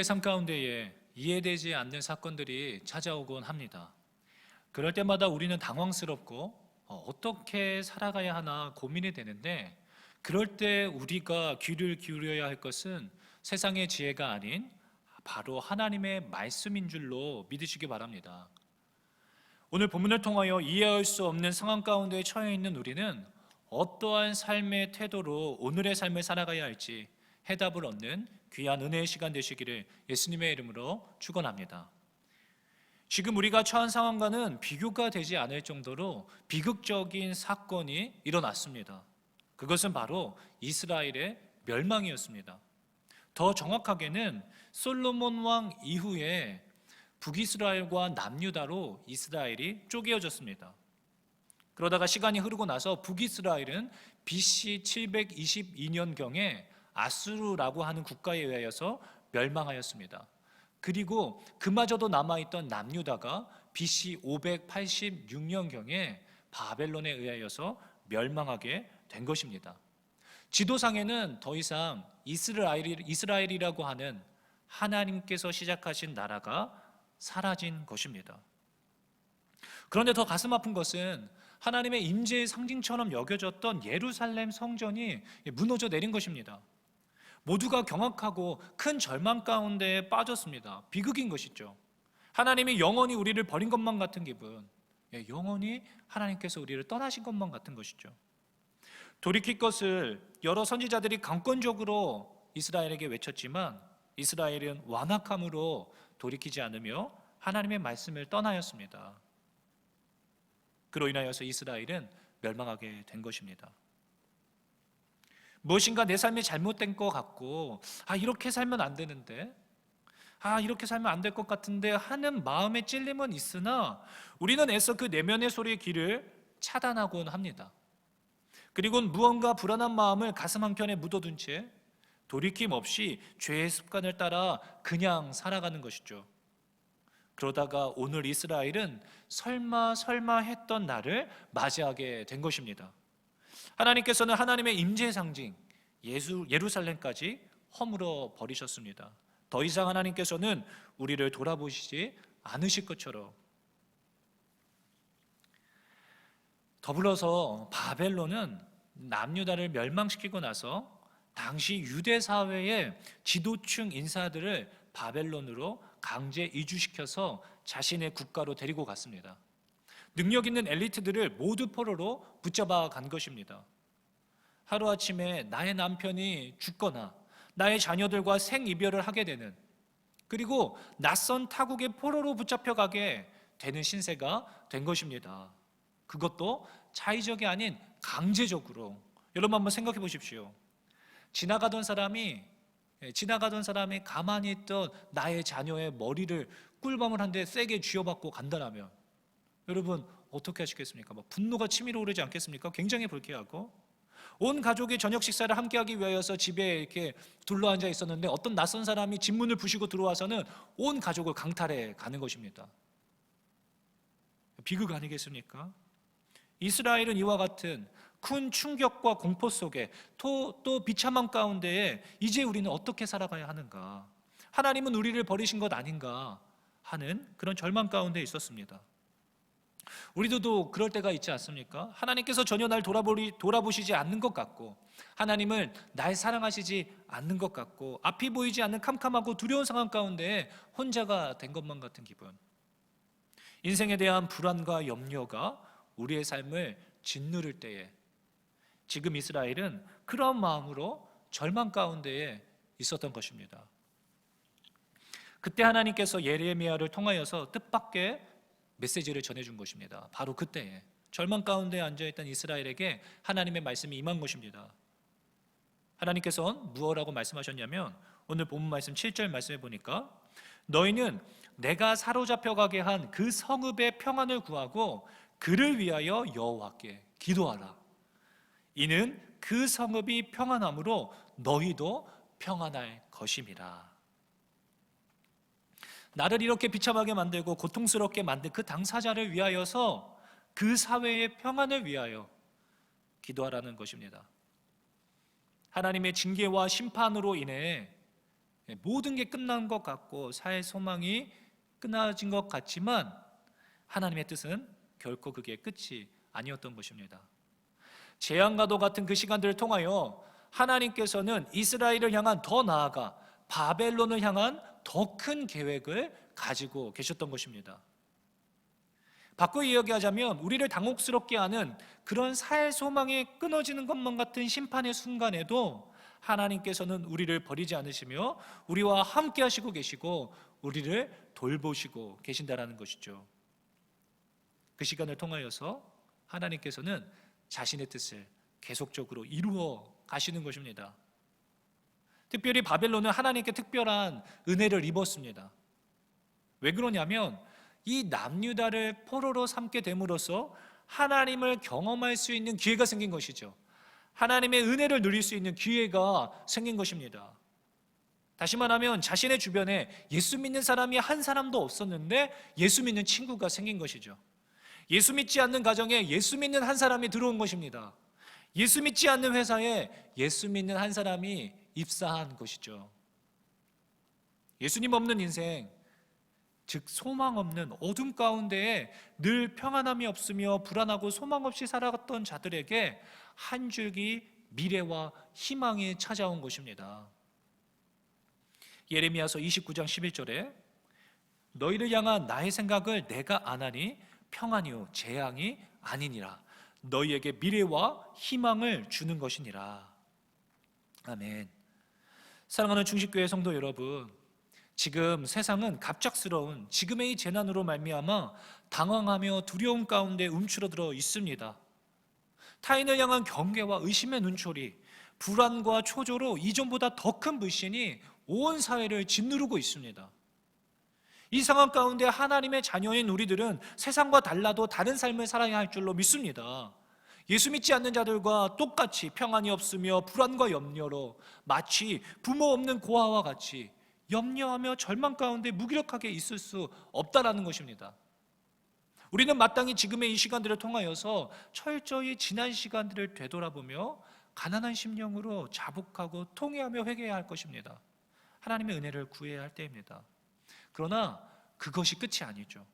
우리의 삶 가운데에 이해되지 않는 사건들이 찾아오곤 합니다. 그럴 때마다 우리는 당황스럽고 어, 어떻게 살아가야 하나 고민이 되는데 그럴 때 우리가 귀를 기울여야 할 것은 세상의 지혜가 아닌 바로 하나님의 말씀인 줄로 믿으시기 바랍니다. 오늘 본문을 통하여 이해할 수 없는 상황 가운데 처해 있는 우리는 어떠한 삶의 태도로 오늘의 삶을 살아가야 할지 해답을 얻는 귀한 은혜의 시간 되시기를 예수님의 이름으로 축원합니다. 지금 우리가 처한 상황과는 비교가 되지 않을 정도로 비극적인 사건이 일어났습니다. 그것은 바로 이스라엘의 멸망이었습니다. 더 정확하게는 솔로몬 왕 이후에 북이스라엘과 남유다로 이스라엘이 쪼개어졌습니다. 그러다가 시간이 흐르고 나서 북이스라엘은 BC 722년경에 아수르라고 하는 국가에 의하여서 멸망하였습니다. 그리고 그마저도 남아있던 남유다가 BC 586년경에 바벨론에 의하여서 멸망하게 된 것입니다. 지도상에는 더 이상 이스라엘이, 이스라엘이라고 하는 하나님께서 시작하신 나라가 사라진 것입니다. 그런데 더 가슴 아픈 것은 하나님의 임재의 상징처럼 여겨졌던 예루살렘 성전이 무너져 내린 것입니다. 모두가 경악하고 큰 절망 가운데 빠졌습니다. 비극인 것이죠. 하나님이 영원히 우리를 버린 것만 같은 기분. 예, 영원히 하나님께서 우리를 떠나신 것만 같은 것이죠. 돌이킬 것을 여러 선지자들이 강권적으로 이스라엘에게 외쳤지만 이스라엘은 완악함으로 돌이키지 않으며 하나님의 말씀을 떠나였습니다. 그로 인하여서 이스라엘은 멸망하게 된 것입니다. 무엇인가 내 삶이 잘못된 것 같고 아 이렇게 살면 안 되는데 아 이렇게 살면 안 될 것 같은데 하는 마음의 찔림은 있으나 우리는 애써 그 내면의 소리의 길을 차단하곤 합니다. 그리고 무언가 불안한 마음을 가슴 한켠에 묻어둔 채 돌이킴 없이 죄의 습관을 따라 그냥 살아가는 것이죠. 그러다가 오늘 이스라엘은 설마 설마 했던 날을 맞이하게 된 것입니다. 하나님께서는 하나님의 임재 상징 예수 예루살렘까지 허물어 버리셨습니다. 더 이상 하나님께서는 우리를 돌아보시지 않으실 것처럼 더불어서 바벨론은 남유다를 멸망시키고 나서 당시 유대 사회의 지도층 인사들을 바벨론으로 강제 이주시켜서 자신의 국가로 데리고 갔습니다. 능력 있는 엘리트들을 모두 포로로 붙잡아 간 것입니다. 하루아침에 나의 남편이 죽거나 나의 자녀들과 생이별을 하게 되는 그리고 낯선 타국의 포로로 붙잡혀 가게 되는 신세가 된 것입니다. 그것도 자의적이 아닌 강제적으로 여러분 한번 생각해 보십시오. 지나가던 사람이 예, 지나가던 사람이 가만히 있던 나의 자녀의 머리를 꿀밤을 한 대 세게 쥐어받고 간다라면 여러분 어떻게 하시겠습니까? 막 분노가 치밀어 오르지 않겠습니까? 굉장히 불쾌하고 온 가족이 저녁 식사를 함께 하기 위하여서 집에 이렇게 둘러앉아 있었는데 어떤 낯선 사람이 집 문을 부시고 들어와서는 온 가족을 강탈해 가는 것입니다. 비극 아니겠습니까? 이스라엘은 이와 같은 큰 충격과 공포 속에 또, 또 비참함 가운데에 이제 우리는 어떻게 살아가야 하는가? 하나님은 우리를 버리신 것 아닌가 하는 그런 절망 가운데 있었습니다. 우리도 그럴 때가 있지 않습니까? 하나님께서 전혀 날 돌아보리, 돌아보시지 않는 것 같고, 하나님을 날 사랑하시지 않는 것 같고, 앞이 보이지 않는 캄캄하고 두려운 상황 가운데 혼자가 된 것만 같은 기분. 인생에 대한 불안과 염려가 우리의 삶을 짓누를 때에 지금 이스라엘은 그런 마음으로 절망 가운데에 있었던 것입니다. 그때 하나님께서 예레미야를 통하여서 뜻밖의 메시지를 전해준 것입니다. 바로 그때에 절망 가운데 앉아있던 이스라엘에게 하나님의 말씀이 임한 것입니다. 하나님께서는 무엇라고 말씀하셨냐면 오늘 본문 말씀 7절 말씀해 보니까 너희는 내가 사로잡혀 가게 한 그 성읍의 평안을 구하고 그를 위하여 여호와께 기도하라. 이는 그 성읍이 평안함으로 너희도 평안할 것임이라. 나를 이렇게 비참하게 만들고 고통스럽게 만든 그 당사자를 위하여서 그 사회의 평안을 위하여 기도하라는 것입니다. 하나님의 징계와 심판으로 인해 예, 모든 게 끝난 것 같고 사회 소망이 끊어진 것 같지만 하나님의 뜻은 결코 그게 끝이 아니었던 것입니다. 재앙과도 같은 그 시간들을 통하여 하나님께서는 이스라엘을 향한 더 나아가 바벨론을 향한 더 큰 계획을 가지고 계셨던 것입니다. 바꿔 이야기하자면 우리를 당혹스럽게 하는 그런 사회 소망이 끊어지는 것만 같은 심판의 순간에도 하나님께서는 우리를 버리지 않으시며 우리와 함께 하시고 계시고 우리를 돌보시고 계신다라는 것이죠. 그 시간을 통하여서 하나님께서는 자신의 뜻을 계속적으로 이루어 가시는 것입니다. 특별히 바벨론은 하나님께 특별한 은혜를 입었습니다. 왜 그러냐면 이 남유다를 포로로 삼게 됨으로써 하나님을 경험할 수 있는 기회가 생긴 것이죠. 하나님의 은혜를 누릴 수 있는 기회가 생긴 것입니다. 다시 말하면 자신의 주변에 예수 믿는 사람이 한 사람도 없었는데 예수 믿는 친구가 생긴 것이죠. 예수 믿지 않는 가정에 예수 믿는 한 사람이 들어온 것입니다. 예수 믿지 않는 회사에 예수 믿는 한 사람이 입사한 것이죠. 예수님 없는 인생, 즉 소망 없는 어둠 가운데에 늘 평안함이 없으며 불안하고 소망 없이 살아갔던 자들에게 한 줄기 미래와 희망이 찾아온 것입니다. 예레미야서 29장 11절에 너희를 향한 나의 생각을 내가 아나니 평안이요 재앙이 아니니라 너희에게 미래와 희망을 주는 것이니라. 아멘. 사랑하는 중식교회 성도 여러분, 지금 세상은 갑작스러운 지금의 이 재난으로 말미암아 당황하며 두려움 가운데 움츠러들어 있습니다. 타인을 향한 경계와 의심의 눈초리, 불안과 초조로 이전보다 더 큰 불신이 온 사회를 짓누르고 있습니다. 이 상황 가운데 하나님의 자녀인 우리들은 세상과 달라도 다른 삶을 살아야 할 줄로 믿습니다. 예수 믿지 않는 자들과 똑같이 평안이 없으며 불안과 염려로 마치 부모 없는 고아와 같이 염려하며 절망 가운데 무기력하게 있을 수 없다라는 것입니다. 우리는 마땅히 지금의 이 시간들을 통하여서 철저히 지난 시간들을 되돌아보며 가난한 심령으로 자복하고 통회하며 회개해야 할 것입니다. 하나님의 은혜를 구해야 할 때입니다. 그러나 그것이 끝이 아니죠.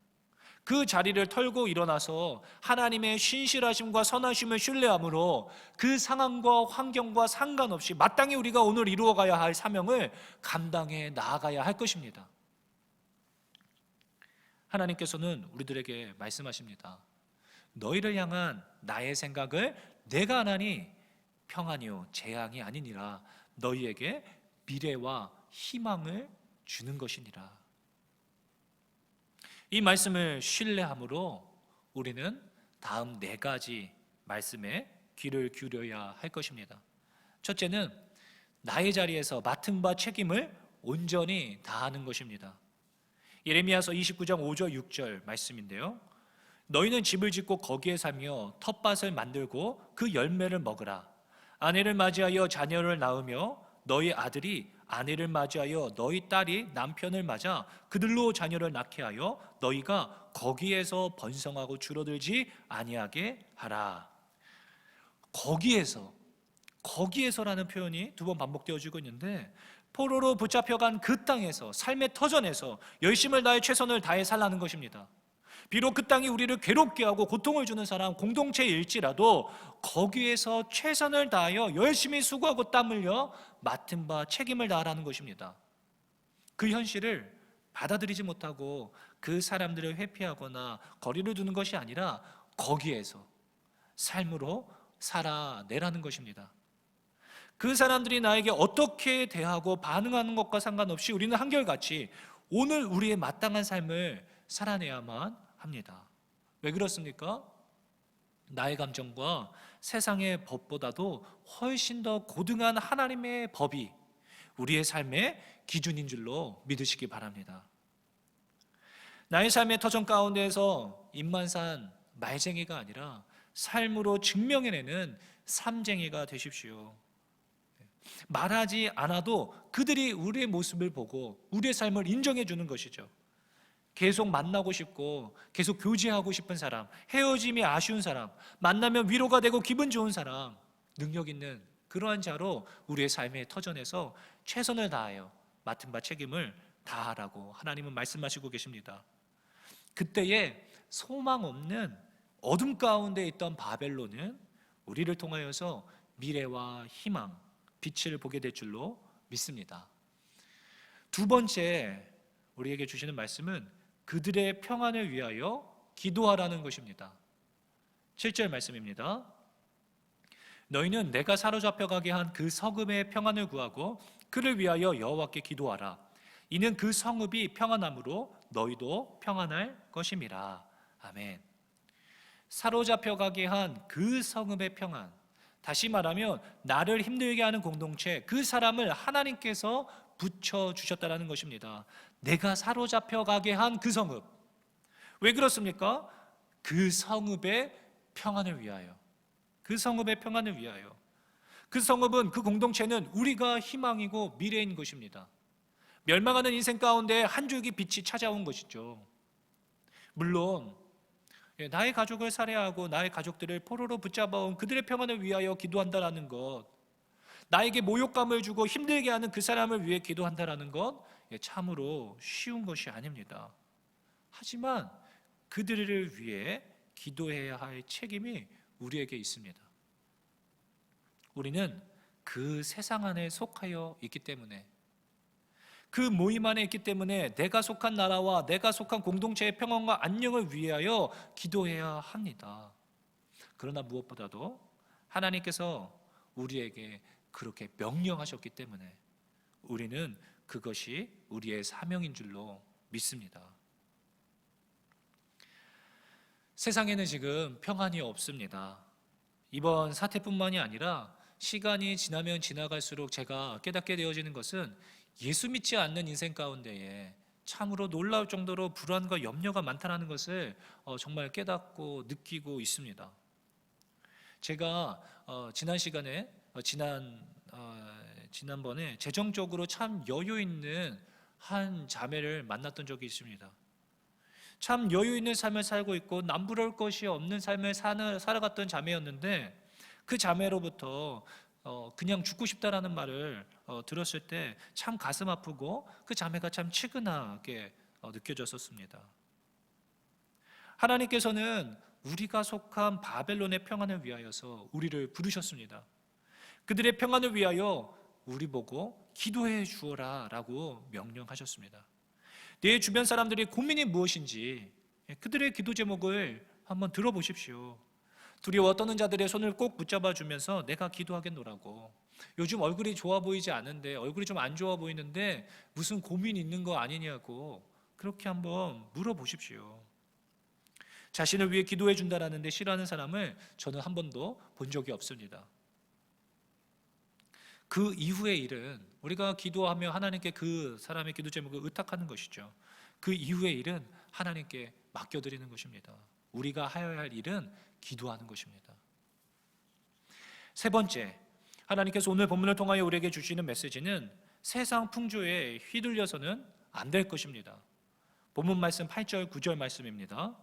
그 자리를 털고 일어나서 하나님의 신실하심과 선하심을 신뢰함으로 그 상황과 환경과 상관없이 마땅히 우리가 오늘 이루어가야 할 사명을 감당해 나아가야 할 것입니다. 하나님께서는 우리들에게 말씀하십니다. 너희를 향한 나의 생각을 내가 하나니 평안이요 재앙이 아니니라 너희에게 미래와 희망을 주는 것이니라. 이 말씀을 신뢰함으로 우리는 다음 네 가지 말씀에 귀를 기울여야 할 것입니다. 첫째는 나의 자리에서 맡은 바 책임을 온전히 다하는 것입니다. 예레미야서 29장 5절 6절 말씀인데요. 너희는 집을 짓고 거기에 살며 텃밭을 만들고 그 열매를 먹으라. 아내를 맞이하여 자녀를 낳으며 너희 아들이 아내를 맞이하여 너희 딸이 남편을 맞아 그들로 자녀를 낳게 하여 너희가 거기에서 번성하고 줄어들지 아니하게 하라. 거기에서 거기에서라는 표현이 두 번 반복되어지고 있는데 포로로 붙잡혀간 그 땅에서 삶의 터전에서 열심을 다해 최선을 다해 살라는 것입니다. 비록 그 땅이 우리를 괴롭게 하고 고통을 주는 사람 공동체일지라도 거기에서 최선을 다하여 열심히 수고하고 땀 흘려 맡은 바 책임을 다하라는 것입니다. 그 현실을 받아들이지 못하고 그 사람들을 회피하거나 거리를 두는 것이 아니라 거기에서 삶으로 살아내라는 것입니다. 그 사람들이 나에게 어떻게 대하고 반응하는 것과 상관없이 우리는 한결같이 오늘 우리의 마땅한 삶을 살아내야만 합니다. 왜 그렇습니까? 나의 감정과 세상의 법보다도 훨씬 더 고등한 하나님의 법이 우리의 삶의 기준인 줄로 믿으시기 바랍니다. 나의 삶의 터전 가운데에서 입만 산 말쟁이가 아니라 삶으로 증명해내는 삶쟁이가 되십시오. 말하지 않아도 그들이 우리의 모습을 보고 우리의 삶을 인정해 주는 것이죠. 계속 만나고 싶고 계속 교제하고 싶은 사람, 헤어짐이 아쉬운 사람, 만나면 위로가 되고 기분 좋은 사람, 능력 있는 그러한 자로 우리의 삶의 터전에서 최선을 다하여 맡은 바 책임을 다하라고 하나님은 말씀하시고 계십니다. 그때에 소망 없는 어둠 가운데 있던 바벨론은 우리를 통하여서 미래와 희망, 빛을 보게 될 줄로 믿습니다. 두 번째 우리에게 주시는 말씀은 그들의 평안을 위하여 기도하라는 것입니다. 7절 말씀입니다. 너희는 내가 사로잡혀 가게 한그 성읍의 평안을 구하고 그를 위하여 여호와께 기도하라. 이는 그 성읍이 평안함으로 너희도 평안할 것임이라. 아멘. 사로잡혀 가게 한 그 성읍의 평안. 다시 말하면 나를 힘들게 하는 공동체 그 사람을 하나님께서 붙여 주셨다라는 것입니다. 내가 사로잡혀 가게 한 그 성읍. 왜 그렇습니까? 그 성읍의 평안을 위하여. 그 성읍의 평안을 위하여. 그 성읍은 그 공동체는 우리가 희망이고 미래인 것입니다. 멸망하는 인생 가운데 한 줄기 빛이 찾아온 것이죠. 물론 예, 나의 가족을 살해하고 나의 가족들을 포로로 붙잡아온 그들의 평안을 위하여 기도한다라는 것, 나에게 모욕감을 주고 힘들게 하는 그 사람을 위해 기도한다라는 것 예, 참으로 쉬운 것이 아닙니다. 하지만 그들을 위해 기도해야 할 책임이 우리에게 있습니다. 우리는 그 세상 안에 속하여 있기 때문에 그 모임 안에 있기 때문에 내가 속한 나라와 내가 속한 공동체의 평안과 안녕을 위하여 기도해야 합니다. 그러나 무엇보다도 하나님께서 우리에게 그렇게 명령하셨기 때문에 우리는 그것이 우리의 사명인 줄로 믿습니다. 세상에는 지금 평안이 없습니다. 이번 사태뿐만이 아니라 시간이 지나면 지나갈수록 제가 깨닫게 되어지는 것은 예수 믿지 않는 인생 가운데에 참으로 놀라울 정도로 불안과 염려가 많다는 것을 어, 정말 깨닫고 느끼고 있습니다. 제가 어, 지난 시간에 어, 지난 지난번에 재정적으로 참 여유 있는 한 자매를 만났던 적이 있습니다. 참 여유 있는 삶을 살고 있고 남부러울 것이 없는 삶을 사는, 살아갔던 자매였는데 그 자매로부터 어, 그냥 죽고 싶다라는 말을 어, 들었을 때 참 가슴 아프고 그 자매가 참 치근하게 어, 느껴졌었습니다. 하나님께서는 우리가 속한 바벨론의 평안을 위하여서 우리를 부르셨습니다. 그들의 평안을 위하여 우리 보고 기도해 주어라 라고 명령하셨습니다. 내 주변 사람들이 고민이 무엇인지 그들의 기도 제목을 한번 들어보십시오. 두려워 떠는 자들의 손을 꼭 붙잡아 주면서 내가 기도하겠노라고. 요즘 얼굴이 좋아 보이지 않은데 얼굴이 좀 안 좋아 보이는데 무슨 고민 있는 거 아니냐고 그렇게 한번 물어보십시오. 자신을 위해 기도해 준다라는데 싫어하는 사람을 저는 한 번도 본 적이 없습니다. 그 이후의 일은 우리가 기도하며 하나님께 그 사람의 기도 제목을 의탁하는 것이죠. 그 이후의 일은 하나님께 맡겨드리는 것입니다. 우리가 하여야 할 일은 기도하는 것입니다. 세 번째, 하나님께서 오늘 본문을 통하여 우리에게 주시는 메시지는 세상 풍조에 휘둘려서는 안 될 것입니다. 본문 말씀 8절 9절 말씀입니다.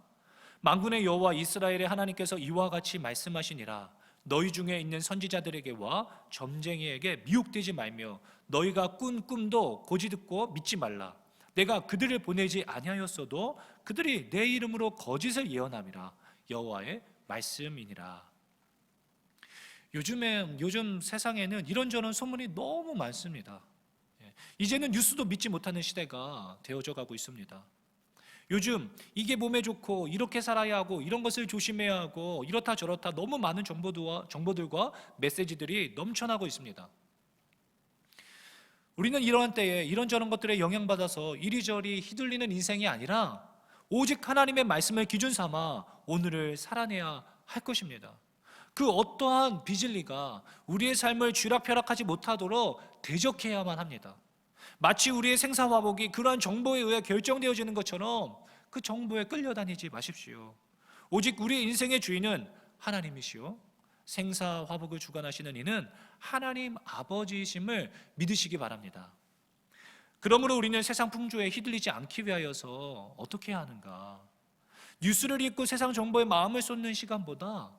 만군의 여호와 이스라엘의 하나님께서 이와 같이 말씀하시니라 너희 중에 있는 선지자들에게와 점쟁이에게 미혹되지 말며 너희가 꾼 꿈도 고지 듣고 믿지 말라. 내가 그들을 보내지 아니하였어도 그들이 내 이름으로 거짓을 예언함이라 여호와의 말씀이니라. 요즘에 요즘 세상에는 이런저런 소문이 너무 많습니다. 예, 이제는 뉴스도 믿지 못하는 시대가 되어져 가고 있습니다. 요즘 이게 몸에 좋고 이렇게 살아야 하고 이런 것을 조심해야 하고 이렇다 저렇다 너무 많은 정보들과 정보들과 메시지들이 넘쳐나고 있습니다. 우리는 이러한 때에 이런저런 것들에 영향받아서 이리저리 휘둘리는 인생이 아니라 오직 하나님의 말씀을 기준 삼아 오늘을 살아내야 할 것입니다. 그 어떠한 비질리가 우리의 삶을 쥐락펴락하지 못하도록 대적해야만 합니다. 마치 우리의 생사화복이 그러한 정보에 의해 결정되어지는 것처럼 그 정보에 끌려다니지 마십시오. 오직 우리의 인생의 주인은 하나님이시오. 생사화복을 주관하시는 이는 하나님 아버지이심을 믿으시기 바랍니다. 그러므로 우리는 세상 풍조에 휘둘리지 않기 위하여서 어떻게 해야 하는가? 뉴스를 읽고 세상 정보에 마음을 쏟는 시간보다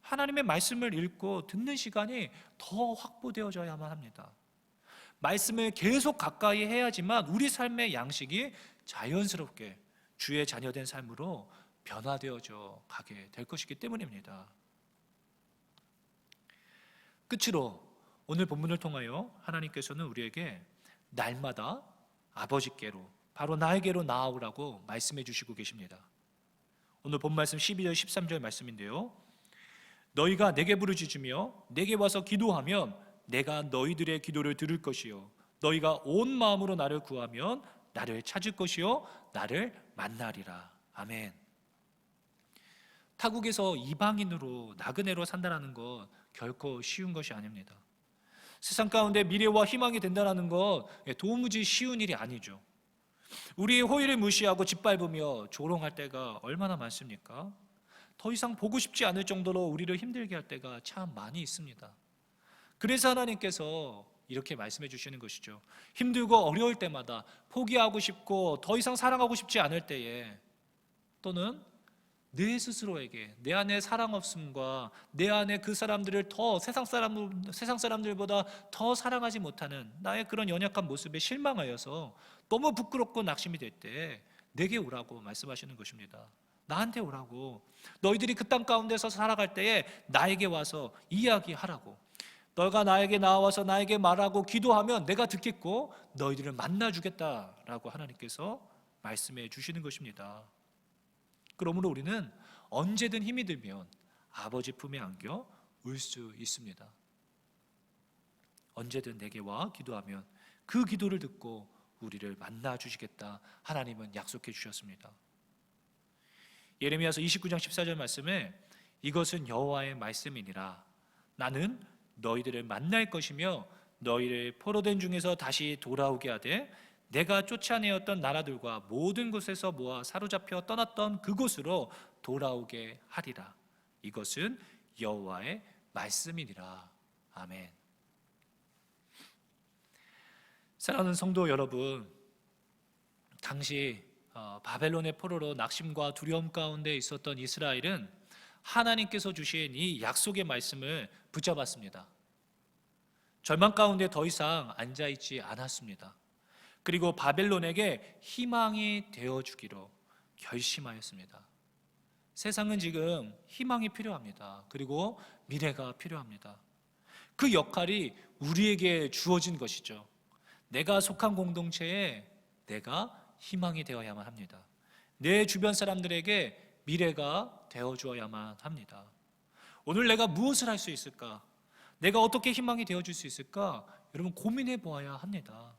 하나님의 말씀을 읽고 듣는 시간이 더 확보되어져야만 합니다. 말씀을 계속 가까이 해야지만 우리 삶의 양식이 자연스럽게 주의 자녀된 삶으로 변화되어져 가게 될 것이기 때문입니다. 끝으로 오늘 본문을 통하여 하나님께서는 우리에게 날마다 아버지께로 바로 나에게로 나아오라고 말씀해 주시고 계십니다. 오늘 본 말씀 12절 13절 말씀인데요. 너희가 내게 부르짖으며 내게 와서 기도하면 내가 너희들의 기도를 들을 것이요 너희가 온 마음으로 나를 구하면 나를 찾을 것이요 나를 만나리라. 아멘. 타국에서 이방인으로 나그네로 산다라는 것 결코 쉬운 것이 아닙니다. 세상 가운데 미래와 희망이 된다는 것 도무지 쉬운 일이 아니죠. 우리의 호의를 무시하고 짓밟으며 조롱할 때가 얼마나 많습니까? 더 이상 보고 싶지 않을 정도로 우리를 힘들게 할 때가 참 많이 있습니다. 그래서 하나님께서 이렇게 말씀해 주시는 것이죠. 힘들고 어려울 때마다 포기하고 싶고 더 이상 사랑하고 싶지 않을 때에 또는 내 스스로에게 내 안에 사랑 없음과 내 안에 그 사람들을 더 세상 사람 세상 사람들보다 더 사랑하지 못하는 나의 그런 연약한 모습에 실망하여서 너무 부끄럽고 낙심이 될 때 내게 오라고 말씀하시는 것입니다. 나한테 오라고 너희들이 그 땅 가운데서 살아갈 때에 나에게 와서 이야기하라고 너가 나에게 나와서 나에게 말하고 기도하면 내가 듣겠고 너희들을 만나 주겠다라고 하나님께서 말씀해 주시는 것입니다. 그러므로 우리는 언제든 힘이 들면 아버지 품에 안겨 울 수 있습니다. 언제든 내게 와 기도하면 그 기도를 듣고 우리를 만나 주시겠다 하나님은 약속해 주셨습니다. 예레미야서 29장 14절 말씀에 이것은 여호와의 말씀이니라 나는 너희들을 만날 것이며 너희를 포로된 중에서 다시 돌아오게 하되 내가 쫓아내었던 나라들과 모든 곳에서 모아 사로잡혀 떠났던 그곳으로 돌아오게 하리라. 이것은 여호와의 말씀이니라. 아멘. 사랑하는 성도 여러분, 당시 어, 바벨론의 포로로 낙심과 두려움 가운데 있었던 이스라엘은 하나님께서 주신 이 약속의 말씀을 붙잡았습니다. 절망 가운데 더 이상 앉아 있지 않았습니다. 그리고 바벨론에게 희망이 되어 주기로 결심하였습니다. 세상은 지금 희망이 필요합니다. 그리고 미래가 필요합니다. 그 역할이 우리에게 주어진 것이죠. 내가 속한 공동체에 내가 희망이 되어야만 합니다. 내 주변 사람들에게 미래가 되어 주어야만 합니다. 오늘 내가 무엇을 할 수 있을까? 내가 어떻게 희망이 되어 줄 수 있을까? 여러분 고민해 보아야 합니다.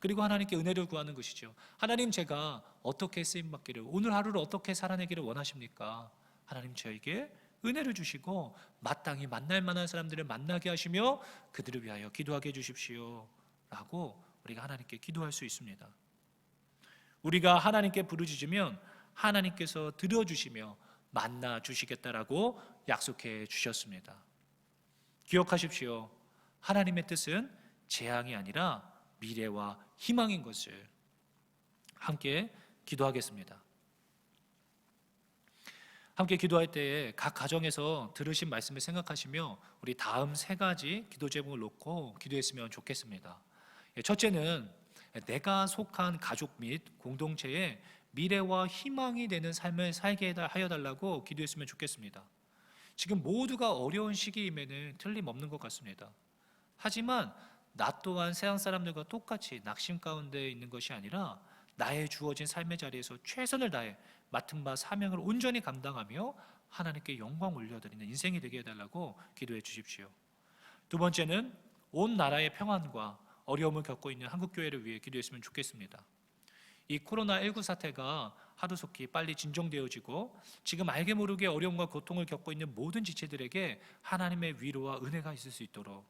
그리고 하나님께 은혜를 구하는 것이죠. 하나님 제가 어떻게 쓰임 받기를 오늘 하루를 어떻게 살아내기를 원하십니까? 하나님 저에게 은혜를 주시고 마땅히 만날 만한 사람들을 만나게 하시며 그들을 위하여 기도하게 해 주십시오. 라고 우리가 하나님께 기도할 수 있습니다. 우리가 하나님께 부르짖으면 하나님께서 들어주시며 만나 주시겠다라고 약속해 주셨습니다. 기억하십시오. 하나님의 뜻은 재앙이 아니라 미래와 희망인 것을 함께 기도하겠습니다. 함께 기도할 때에 각 가정에서 들으신 말씀을 생각하시며 우리 다음 세 가지 기도 제목을 놓고 기도했으면 좋겠습니다. 예, 첫째는 내가 속한 가족 및 공동체에 미래와 희망이 되는 삶을 살게 하여 달라고 기도했으면 좋겠습니다. 지금 모두가 어려운 시기임에는 틀림없는 것 같습니다. 하지만 나 또한 세상 사람들과 똑같이 낙심 가운데 있는 것이 아니라 나의 주어진 삶의 자리에서 최선을 다해 맡은 바 사명을 온전히 감당하며 하나님께 영광 올려드리는 인생이 되게 해달라고 기도해 주십시오. 두 번째는 온 나라의 평안과 어려움을 겪고 있는 한국 교회를 위해 기도했으면 좋겠습니다. 이 코로나19 사태가 하루속히 빨리 진정되어지고 지금 알게 모르게 어려움과 고통을 겪고 있는 모든 지체들에게 하나님의 위로와 은혜가 있을 수 있도록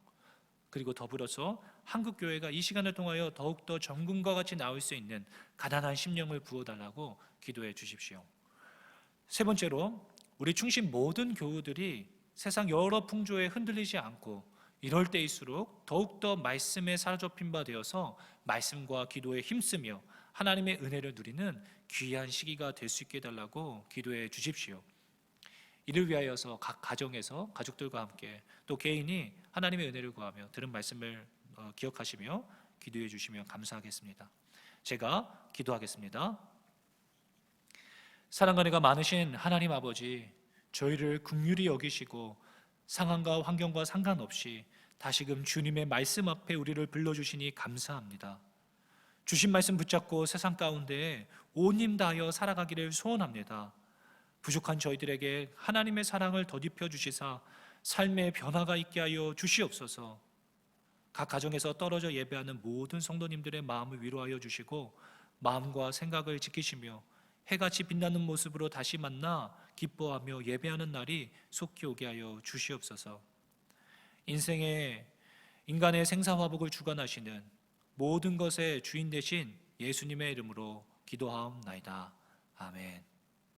그리고 더불어서 한국 교회가 이 시간을 통하여 더욱더 정금과 같이 나올 수 있는 가난한 심령을 부어 달라고 기도해 주십시오. 세 번째로 우리 충신 모든 교우들이 세상 여러 풍조에 흔들리지 않고 이럴 때일수록 더욱더 말씀에 사로잡힌 바 되어서 말씀과 기도에 힘쓰며 하나님의 은혜를 누리는 귀한 시기가 될 수 있게 해달라고 기도해 주십시오. 이를 위하여서 각 가정에서 가족들과 함께 또 개인이 하나님의 은혜를 구하며 들은 말씀을 어, 기억하시며 기도해 주시면 감사하겠습니다. 제가 기도하겠습니다. 사랑과 은혜가 많으신 하나님 아버지, 저희를 긍휼히 여기시고 상황과 환경과 상관없이 다시금 주님의 말씀 앞에 우리를 불러 주시니 감사합니다. 주신 말씀 붙잡고 세상 가운데 온힘 다하여 살아가기를 소원합니다. 부족한 저희들에게 하나님의 사랑을 덧입혀 주시사 삶의 변화가 있게 하여 주시옵소서. 각 가정에서 떨어져 예배하는 모든 성도님들의 마음을 위로하여 주시고 마음과 생각을 지키시며 해같이 빛나는 모습으로 다시 만나 기뻐하며 예배하는 날이 속히 오게 하여 주시옵소서. 인생의 인간의 생사화복을 주관하시는 모든 것의 주인 되신 예수님의 이름으로 기도하옵나이다. 아멘.